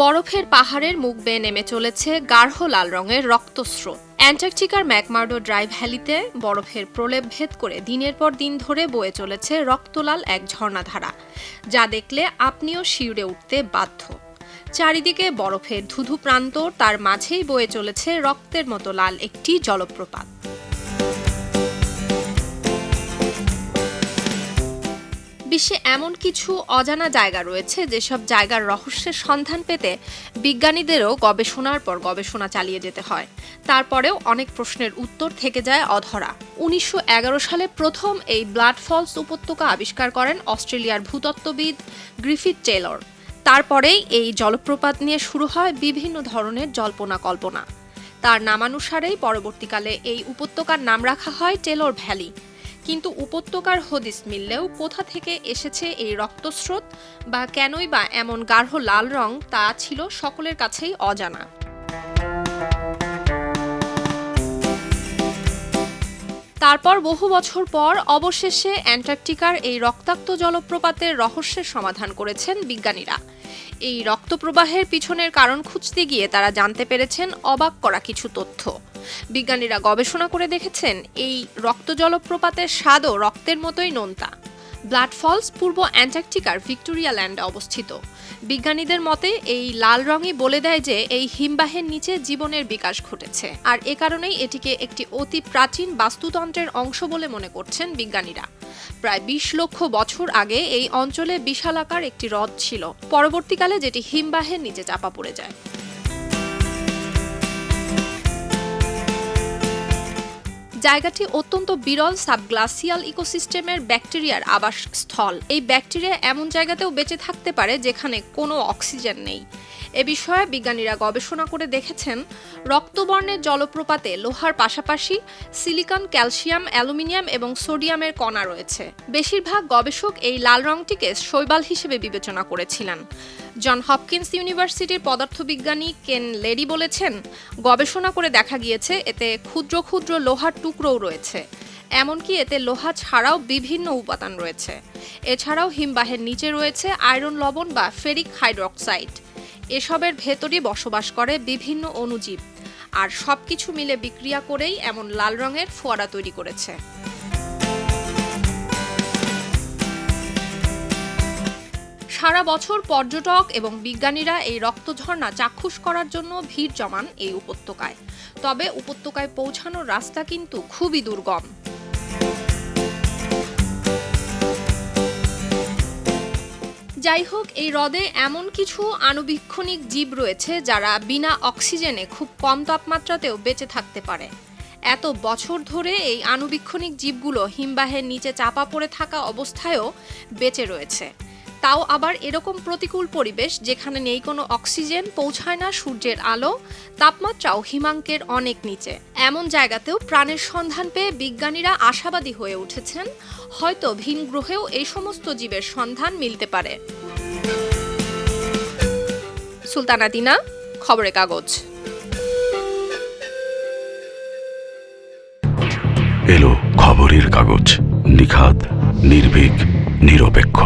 বরফের পাহাড়ের মুখ বেয়ে নেমে চলেছে গাঢ় লাল রঙের রক্তস্রোত। অ্যান্টার্কটিকার ম্যাকমার্ডো ড্রাইভ ভ্যালিতে বরফের প্রলেপ ভেদ করে দিনের পর দিন ধরে বয়ে চলেছে রক্তলাল এক ঝর্ণাধারা, যা দেখলে আপনিও শিউরে উঠতে বাধ্য। চারিদিকে বরফের ধুধু প্রান্তর, তার মাঝেই বয়ে চলেছে রক্তের মতো লাল একটি জলপ্রপাত। বিশ্বে এমন কিছু অজানা জায়গা রয়েছে যেসব জায়গার রহস্যের সন্ধান পেতে বিজ্ঞানীদেরও গবেষণার পর গবেষণা চালিয়ে যেতে হয়। তারপরেও অনেক প্রশ্নের উত্তর থেকে যায় অধরা। উনিশশো এগারো সালে প্রথম এই ব্লাড ফলস উপত্যকা আবিষ্কার করেন অস্ট্রেলিয়ার ভূতত্ত্ববিদ গ্রিফিথ টেলর। তারপরেই এই জলপ্রপাত নিয়ে শুরু হয় বিভিন্ন ধরনের জল্পনা কল্পনা। তার নামানুসারেই পরবর্তীকালে এই উপত্যকার নাম রাখা হয় টেলর ভ্যালি। কিন্তু উপত্যকার হদিস মিললেও কোথা থেকে এসেছে এই রক্তস্রোত বা কেনই বা এমন গাঢ় লাল রং তা ছিল সকলের কাছেই অজানা। তারপর বহু বছর পর অবশেষে অ্যান্টার্কটিকার এই রক্তাক্ত জলপ্রপাতের রহস্যের সমাধান করেছেন বিজ্ঞানীরা। এই রক্তপ্রবাহের পিছনের কারণ খুঁজতে গিয়ে তারা জানতে পেরেছেন অবাক করা কিছু তথ্য। বিজ্ঞানীরা গবেষণা করে দেখেছেন এই রক্ত জলপ্রপাতের স্বাদও রক্তের মতোই নোনতা। ব্লাড ফলস পূর্ব অ্যান্টার্কটিকার ভিক্টোরিয়া ল্যান্ডে অবস্থিত। বিজ্ঞানীদের মতে এই লাল রঙই বলে দেয় যে এই হিমবাহের নিচে জীবনের বিকাশ ঘটেছে। আর এ কারণেই এটিকে একটি অতি প্রাচীন বাস্তুতন্ত্রের অংশ বলে মনে করছেন বিজ্ঞানীরা। প্রায় বিশ লক্ষ বছর আগে এই অঞ্চলে বিশালাকার একটি হ্রদ ছিল। পরবর্তীকালে যেটি হিমবাহের নিচে চাপা পড়ে যায়। জায়গাটি অত্যন্ত বিরল সাবগ্লাসিয়াল ইকোসিস্টেমের ব্যাকটেরিয়ার আবাসস্থল। এই ব্যাকটেরিয়া এমন জায়গাতেও বেঁচে থাকতে পারে যেখানে কোনো অক্সিজেন নেই। এ বিষয়ে বিজ্ঞানীরা গবেষণা করে দেখেছেন, রক্তবর্ণের জলপ্রপাতে লোহার পাশাপাশি সিলিকন, ক্যালসিয়াম, অ্যালুমিনিয়াম এবং সোডিয়ামের কণা রয়েছে। বেশিরভাগ গবেষক এই লাল রংটিকে শৈবাল হিসেবে বিবেচনা করেছিলেন। জন হপকিন্স ইউনিভার্সিটির পদার্থবিজ্ঞানী কেন লেডি বলেছেন, গবেষণা করে দেখা গিয়েছে এতে ক্ষুদ্র ক্ষুদ্র লোহার টুকরোও রয়েছে। এমনকি এতে লোহা ছাড়াও বিভিন্ন উপাদান রয়েছে। এছাড়াও হিমবাহের নিচে রয়েছে আয়রন লবণ বা ফেরিক হাইড্রক্সাইড। এসবের ভেতরই বসবাস করে বিভিন্ন অণুজীব। আর সবকিছু মিলে বিক্রিয়া করেই এমন লাল রঙের ফোয়ারা তৈরি করেছে। সারা বছর পর্যটক এবং বিজ্ঞানীরা এই রক্তঝর্ণা চাক্ষুষ করার জন্য ভিড় জমান এই উপত্যকায়। তবে উপত্যকায় পৌঁছানোর রাস্তা কিন্তু খুবই দুর্গম। যাই হোক এই হ্রদে এমন কিছু আণুবীক্ষণিক জীব রয়েছে যারা বিনা অক্সিজেনে খুব কম তাপমাত্রাতেও বেঁচে থাকতে পারে। এত বছর ধরে এই আণুবীক্ষণিক জীবগুলো হিমবাহের নিচে চাপা পড়ে থাকা অবস্থায়ও বেঁচে রয়েছে। তাও আবার এরকম প্রতিকূল পরিবেশ যেখানে নেই কোনো অক্সিজেন, পৌঁছায় না সূর্যের আলো, তাপমাত্রাও হিমাঙ্কের অনেক নিচে। এমন জায়গাতেও প্রাণের সন্ধান পেয়ে বিজ্ঞানীরা আশাবাদী হয়ে উঠেছেন, হয়তো ভিন গ্রহেও এই সমস্ত জীবের সন্ধান মিলতে পারে। সুলতানা দিনা, খবরের কাগজ। এলো খবরের কাগজ নিখাত নির্ভীক, নিরপেক্ষ।